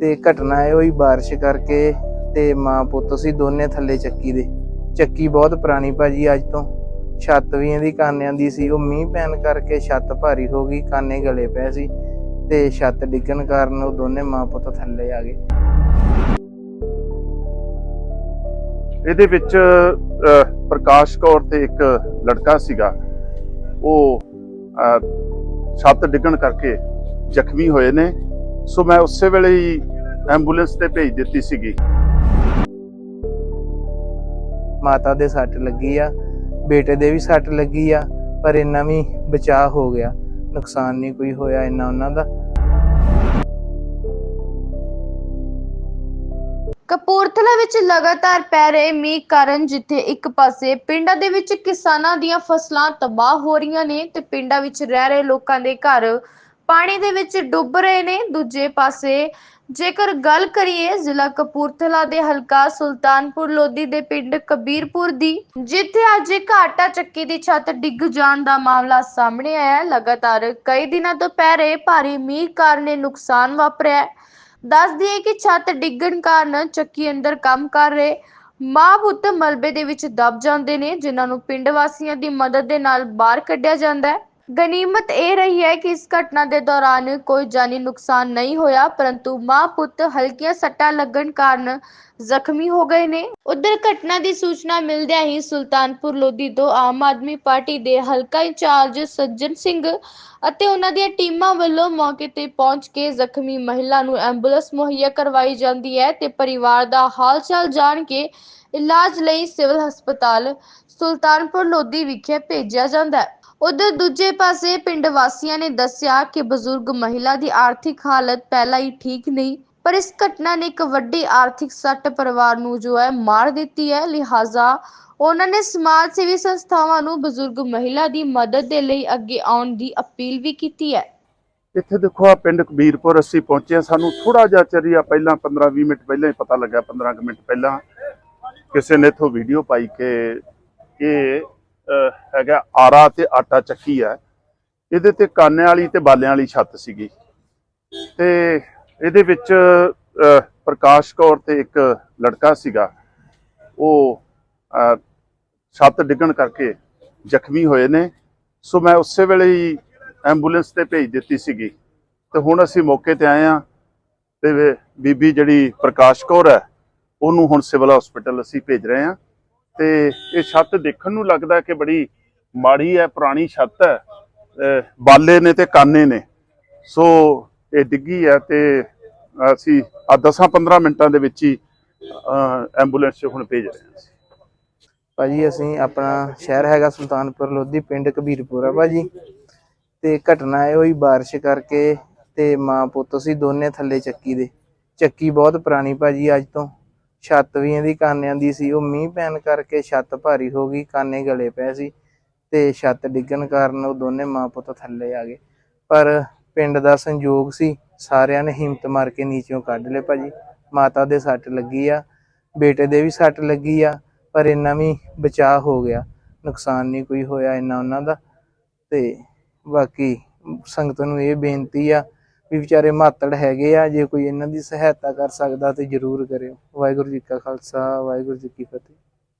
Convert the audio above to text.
ਤੇ ਘਟਨਾ ਇਹ ਹੋਈ ਬਾਰਿਸ਼ ਕਰਕੇ ਤੇ ਮਾਂ ਪੁੱਤ ਸੀ ਦੋਨੇ ਥੱਲੇ ਚੱਕੀ ਦੇ। ਚੱਕੀ ਬਹੁਤ ਪੁਰਾਣੀ ਭਾਜੀ ਅੱਜ ਤੋਂ। ਛੱਤ ਵੀ ਇਹਦੀ ਕਾਨਿਆਂ ਦੀ ਸੀ। ਉਹ ਮੀਂਹ ਪੈਣ ਕਰਕੇ ਛੱਤ ਭਾਰੀ ਹੋ ਗਈ ਕਾਨੇ ਗਲੇ ਪਏ ਸੀ ਤੇ ਛੱਤ ਡਿੱਗਣ ਕਾਰਨ ਉਹ ਦੋਨੇ ਮਾਂ ਪੁੱਤ ਥੱਲੇ ਆ ਗਏ। ਇਹਦੇ ਵਿੱਚ ਅਹ, ਪ੍ਰਕਾਸ਼ ਕੌਰ ਤੇ ਇੱਕ ਲੜਕਾ ਸੀਗਾ। ਉਹ ਅਹ, ਛੱਤ ਡਿੱਗਣ ਕਰਕੇ ਜ਼ਖਮੀ ਹੋਏ ਨੇ। ਸੋ ਮੈਂ ਉਸੇ ਵੇਲੇ ਹੀ ਐਂਬੂਲੈਂਸ ਤੇ ਭੇਜ ਦਿੱਤੀ ਸੀਗੀ। ਮਾਤਾ ਦੇ ਸੱਟ ਲੱਗੀ ਆ ਬੇਟੇ ਦੇ ਵੀ ਸੱਟ ਲੱਗੀ ਆ ਪਰ ਇੰਨਾ ਵੀ ਬਚਾਅ ਹੋ ਗਿਆ। ਨੁਕਸਾਨ ਨਹੀਂ ਕੋਈ ਹੋਇਆ ਇੰਨਾ ਉਹਨਾਂ ਦਾ। ਕਪੂਰਥਲਾ ਵਿੱਚ ਲਗਾਤਾਰ ਪੈ ਰਹੇ ਮੀਂਹ ਕਾਰਨ ਜਿੱਥੇ ਇੱਕ ਪਾਸੇ ਪਿੰਡਾਂ ਦੇ ਵਿੱਚ ਕਿਸਾਨਾਂ ਦੀਆਂ ਫਸਲਾਂ ਤਬਾਹ ਹੋ ਰਹੀਆਂ ਨੇ ਤੇ ਪਿੰਡਾਂ ਵਿੱਚ ਰਹਿ ਰਹੇ ਲੋਕਾਂ ਦੇ ਘਰ ਪਾਣੀ ਦੇ ਵਿੱਚ ਡੁੱਬ ਰਹੇ ਨੇ। ਦੂਜੇ ਪਾਸੇ ਜੇਕਰ ਗੱਲ ਕਰੀਏ ਜ਼ਿਲ੍ਹਾ ਕਪੂਰਥਲਾ ਦੇ ਹਲਕਾ ਸੁਲਤਾਨਪੁਰ ਲੋਧੀ ਦੇ ਪਿੰਡ ਕਬੀਰਪੁਰ ਦੀ, ਜਿੱਥੇ ਅੱਜ ਇੱਕ ਆਟਾ ਚੱਕੀ ਦੀ ਛੱਤ ਡਿੱਗ ਜਾਣ ਦਾ ਮਾਮਲਾ ਸਾਹਮਣੇ ਆਇਆ। ਹੈ ਲਗਾਤਾਰ ਕਈ ਦਿਨਾਂ ਤੋਂ ਪੈ ਰਹੇ ਭਾਰੀ ਮੀਂਹ ਕਾਰਨ ਇਹ ਨੁਕਸਾਨ ਵਾਪਰਿਆ ਹੈ। ਦੱਸ ਦਈਏ ਕਿ ਛੱਤ ਡਿੱਗਣ ਕਾਰਨ ਚੱਕੀ ਅੰਦਰ ਕੰਮ ਕਰ ਰਹੇ ਮਾਂ ਪੁੱਤ ਮਲਬੇ ਦੇ ਵਿੱਚ ਦਬ ਜਾਂਦੇ ਨੇ, ਜਿਨ੍ਹਾਂ ਨੂੰ ਪਿੰਡ ਵਾਸੀਆਂ ਦੀ ਮਦਦ ਦੇ ਨਾਲ ਬਾਹਰ ਕੱਢਿਆ ਜਾਂਦਾ ਹੈ। ਗਨੀਮਤ ਇਹ ਰਹੀ ਹੈ ਕਿ ਇਸ ਘਟਨਾ ਦੇ ਦੌਰਾਨ ਕੋਈ ਜਾਨੀ ਨੁਕਸਾਨ ਨਹੀਂ ਹੋਇਆ, ਪਰੰਤੂ ਮਾਂ ਪੁੱਤ ਹਲਕੀਆਂ ਸੱਟਾਂ ਲੱਗਣ ਕਾਰਨ ਜ਼ਖਮੀ ਹੋ ਗਏ ਨੇ। ਉਧਰ ਘਟਨਾ ਦੀ ਸੂਚਨਾ ਮਿਲਦਿਆਂ ਹੀ ਸੁਲਤਾਨਪੁਰ ਲੋਧੀ ਤੋਂ ਆਮ ਆਦਮੀ ਪਾਰਟੀ ਦੇ ਹਲਕਾ ਇੰਚਾਰਜ ਸੱਜਣ ਸਿੰਘ ਅਤੇ ਉਹਨਾਂ ਦੀਆਂ ਟੀਮਾਂ ਵੱਲੋਂ ਮੌਕੇ ਤੇ ਪਹੁੰਚ ਕੇ ਜ਼ਖਮੀ ਮਹਿਲਾ ਨੂੰ ਐਂਬੂਲੈਂਸ ਮੁਹੱਈਆ ਕਰਵਾਈ ਜਾਂਦੀ ਹੈ ਤੇ ਪਰਿਵਾਰ ਦਾ ਹਾਲ ਚਾਲ ਜਾਣ ਕੇ ਇਲਾਜ ਲਈ ਸਿਵਲ ਹਸਪਤਾਲ ਸੁਲਤਾਨਪੁਰ ਲੋਧੀ ਵਿਖੇ ਭੇਜਿਆ ਜਾਂਦਾ ਹੈ। ਉਧਰ ਦੂਜੇ ਪਾਸੇ ਪਿੰਡ ਵਾਸੀਆਂ ਨੇ ਦੱਸਿਆ ਕਿ ਬਜ਼ੁਰਗ ਮਹਿਲਾ ਦੀ ਆਰਥਿਕ ਹਾਲਤ ਪਹਿਲਾਂ ਹੀ ਠੀਕ ਨਹੀਂ, ਪਰ ਇਸ ਘਟਨਾ ਨੇ ਇੱਕ ਵੱਡੀ ਆਰਥਿਕ ਸੱਟ ਪਰਿਵਾਰ ਨੂੰ ਜੋ ਹੈ ਮਾਰ ਦਿੱਤੀ ਹੈ। ਲਿਹਾਜ਼ਾ ਉਹਨਾਂ ਨੇ ਸਮਾਜ ਸੇਵੀ ਸੰਸਥਾਵਾਂ ਨੂੰ ਬਜ਼ੁਰਗ ਮਹਿਲਾ ਦੀ ਮਦਦ ਦੇ ਲਈ ਅੱਗੇ ਆਉਣ ਦੀ ਅਪੀਲ ਵੀ ਕੀਤੀ ਹੈ। ਇੱਥੇ ਦੇਖੋ ਆ ਪਿੰਡ ਕਬੀਰਪੁਰ ਅਸੀਂ ਪਹੁੰਚੇ ਸਾਨੂੰ ਥੋੜਾ ਜਿਹਾ ਚਰਿਆ ਪਹਿਲਾਂ 15-20 ਮਿੰਟ ਪਹਿਲਾਂ ਹੀ ਪਤਾ ਲੱਗਾ 15 ਕੁ ਮਿੰਟ ਪਹਿਲਾਂ। ਕਿਸੇ ਨੇ ਇਥੋਂ ਵੀਡੀਓ ਪਾਈ ਕਿ ਇਹ ਹੈਗਾ ਆਰਾ ਤੇ ਆਟਾ ਚੱਕੀ ਹੈ। ਇਹਦੇ ਤੇ ਕਾਨੇ ਵਾਲੀ ਤੇ ਬਾਲਿਆਂ ਵਾਲੀ ਛੱਤ ਸੀਗੀ। ਤੇ ਇਹਦੇ ਵਿੱਚ ਪ੍ਰਕਾਸ਼ ਕੌਰ ਤੇ ਇੱਕ ਲੜਕਾ ਸੀਗਾ। ਉਹ ਛੱਤ ਡਿੱਗਣ ਕਰਕੇ ਜ਼ਖਮੀ ਹੋਏ ਨੇ। ਸੋ ਮੈਂ ਉਸੇ ਵੇਲੇ ਹੀ ਐਂਬੂਲੈਂਸ ਤੇ ਭੇਜ ਦਿੱਤੀ ਸੀਗੀ। ਤੇ ਹੁਣ ਅਸੀਂ ਮੌਕੇ ਤੇ ਆਏ ਆ ਤੇ ਬੀਬੀ ਜਿਹੜੀ ਪ੍ਰਕਾਸ਼ ਕੌਰ ਹੈ, ਉਹਨੂੰ ਹੁਣ ਸਿਵਲ ਹਸਪੀਟਲ ਅਸੀਂ ਭੇਜ ਰਹੇ ਆ ਤੇ ਇਹ ਛੱਤ ਦੇਖਣ ਨੂੰ ਲੱਗਦਾ ਕਿ ਬੜੀ ਮਾੜੀ ਹੈ, ਪੁਰਾਣੀ ਛੱਤ ਹੈ। ਬਾਲੇ ਨੇ ਤੇ ਕਾਨੇ ਨੇ। ਸੋ ਇਹ ਡਿੱਗੀ ਹੈ ਤੇ ਅਸੀਂ ਆ 10-15 ਮਿੰਟਾਂ ਦੇ ਵਿੱਚ ਹੀ, ਅਹ, ਐਂਬੂਲੈਂਸ 'ਚ ਹੁਣ ਭੇਜ ਰਹੇ ਹਾਂ ਭਾਜੀ, ਅਸੀਂ ਆਪਣਾ ਸ਼ਹਿਰ ਹੈਗਾ ਸੁਲਤਾਨਪੁਰ ਲੋਧੀ, ਪਿੰਡ ਕਬੀਰਪੁਰ ਆ ਭਾਜੀ। ਤੇ ਘਟਨਾ ਇਹ ਹੋਈ ਬਾਰਿਸ਼ ਕਰਕੇ ਤੇ ਮਾਂ ਪੁੱਤ ਸੀ ਦੋਨੇ ਥੱਲੇ ਚੱਕੀ ਦੇ। ਚੱਕੀ ਬਹੁਤ ਪੁਰਾਣੀ ਭਾਜੀ ਅੱਜ ਤੋਂ। ਛੱਤ ਵੀ ਇਹਦੀ ਕਾਨਿਆਂ ਦੀ ਸੀ, ਉਹ ਮੀਂਹ ਪੈਣ ਕਰਕੇ ਛੱਤ ਭਾਰੀ ਹੋ ਗਈ, ਕਾਨੇ ਗਲੇ ਪਏ ਸੀ ਤੇ ਛੱਤ ਡਿੱਗਣ ਕਾਰਨ ਉਹ ਦੋਨੇ ਮਾਂ ਪੁੱਤ ਥੱਲੇ ਆ ਗਏ। ਪਰ ਪਿੰਡ ਦਾ ਸੰਯੋਗ ਸੀ, ਸਾਰਿਆਂ ਨੇ ਹਿੰਮਤ ਮਾਰ ਕੇ ਨੀਚੋਂ ਕੱਢ ਲਏ ਭਾਜੀ। ਮਾਤਾ ਦੇ ਸੱਟ ਲੱਗੀ ਆ, ਬੇਟੇ ਦੇ ਵੀ ਸੱਟ ਲੱਗੀ ਆ, ਪਰ ਇੰਨਾ ਵੀ ਬਚਾਅ ਹੋ ਗਿਆ, ਨੁਕਸਾਨ ਨਹੀਂ ਕੋਈ ਹੋਇਆ ਇੰਨਾ ਉਹਨਾਂ ਦਾ। ਤੇ ਬਾਕੀ ਸੰਗਤ ਨੂੰ ਇਹ ਬੇਨਤੀ ਆ ਵੀ ਵਿਚਾਰੇ ਮਾਤੜ ਹੈਗੇ ਆ, ਜੇ ਕੋਈ ਇਹਨਾਂ ਦੀ ਸਹਾਇਤਾ ਕਰ ਸਕਦਾ ਤੇ ਜਰੂਰ ਕਰਿਓ। ਵਾਹਿਗੁਰੂ ਜੀ ਕਾ ਖਾਲਸਾ, ਵਾਹਿਗੁਰੂ ਜੀ ਕੀ ਫਤਿਹ।